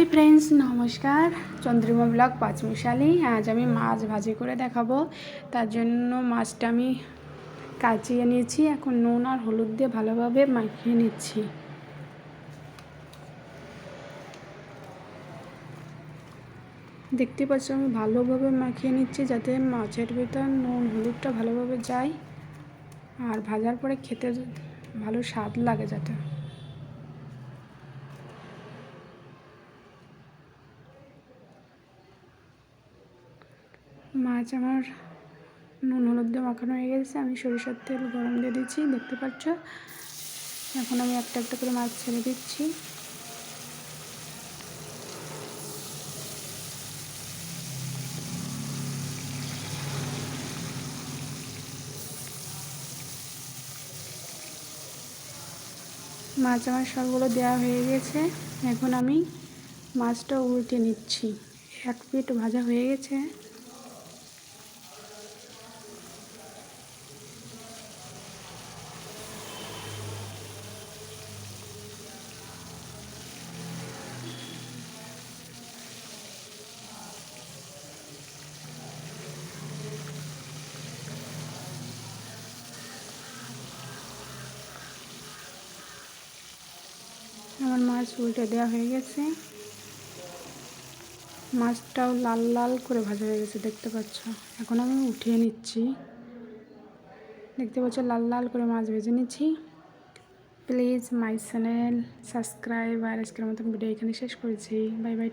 Hi friends নমস্কার। Chandrima blog পাঁচমিশালি। আজ আমি মাছ ভাজি করে দেখাবো। তার জন্য মাছটা আমি কাচিয়ে নিয়েছি। এখন নুন আর হলুদ দিয়ে ভালোভাবে মাখিয়ে নিচ্ছি। দেখতে পাচ্ছ, আমি ভালোভাবে মাখিয়ে নিচ্ছি যাতে মাছের ভিতর নুন হলুদটা ভালোভাবে যায়। আর ভাজার পরে খেতে ভালো স্বাদ লাগে যাতে। মাছ আমার নুন, হলুদ দিয়ে মাখানো হয়ে গেছে। আমি সরিষার তেল গরম দিয়ে দিচ্ছি, দেখতে পাচ্ছ? এখন আমি একটা একটা করে মাছ ছেড়ে দিচ্ছি। মাছ আমার সবগুলো দেওয়া হয়ে গেছে। এখন আমি মাছটা উল্টে নিচ্ছি। এক পিঠ ভাজা হয়ে গেছে। আমার মাছ উল্টে দেওয়া হয়ে গেছে। মাছটাও লাল লাল করে ভাজা হয়ে গেছে, দেখতে পাচ্ছ? এখন আমি উঠিয়ে নিচ্ছি। দেখতে পাচ্ছ, লাল লাল করে মাছ ভেজে নিচ্ছি। প্লিজ মাই চ্যানেল সাবস্ক্রাইব, আর আজকের মতন ভিডিও এখানে শেষ করেছি। Bye bye